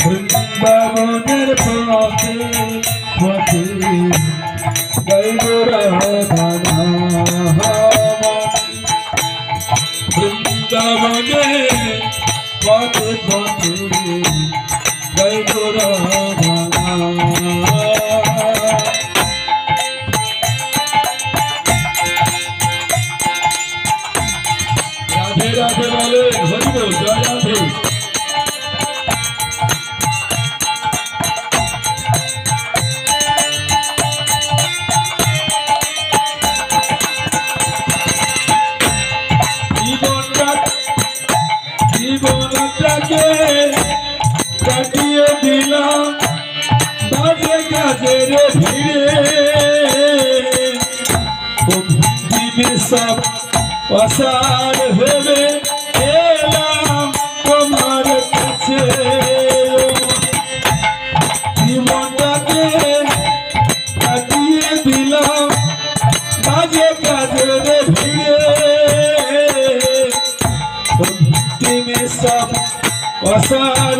বৃন্দাবনের পথে পথে গাইব রাধা বৃন্দাবনের পথে পথে গাইব রাধা রাধে রাধে বলে হরিবল জয় রাধে দিবে সব অসার ভেবে এলাম তোমার কাছে জীবনটাকে কাটিয়ে দিলাম কাজে কাজের ভিড়ে তুমি সব অসার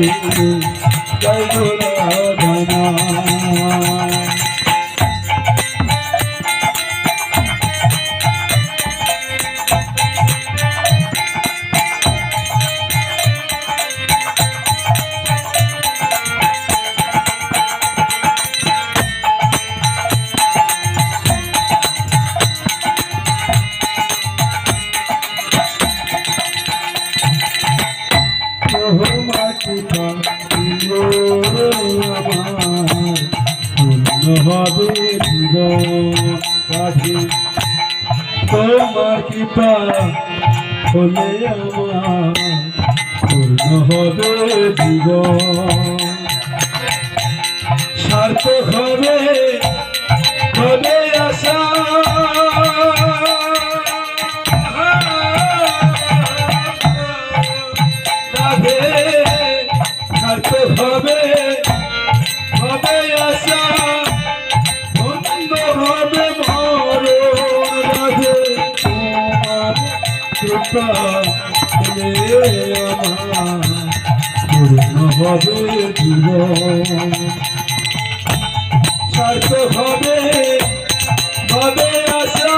পথে জৈব রাধনা তোমাকে পাইও আমার। পূর্ণ হবে কাছে তোমার কৃপা হলে আমার পূর্ণ হবে জীবন সার্থক হবে হবে আশা হবে জীবন সার্থক হবে হবে আশা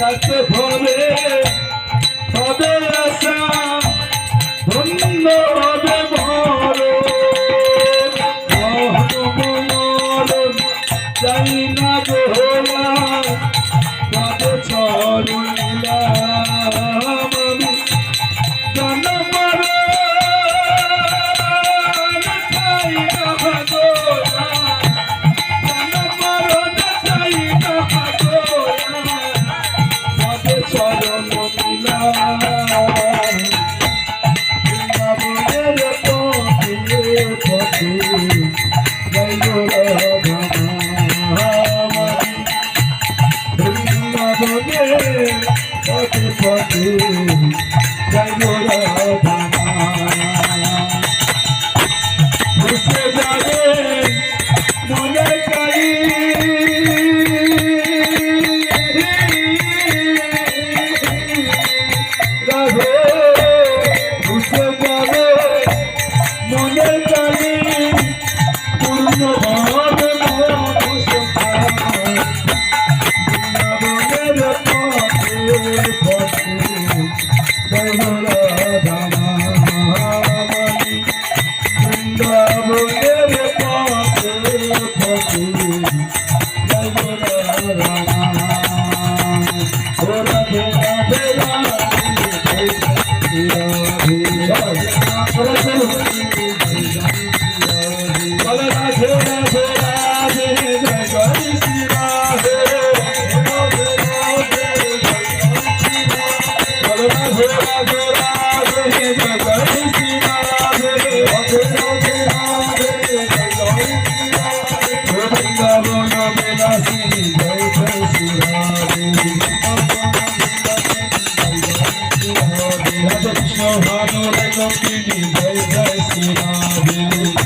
রাধে হবে হবে আশা ধন্য না গোলা পদ ছড়িলাম eu me की जय जय श्री राम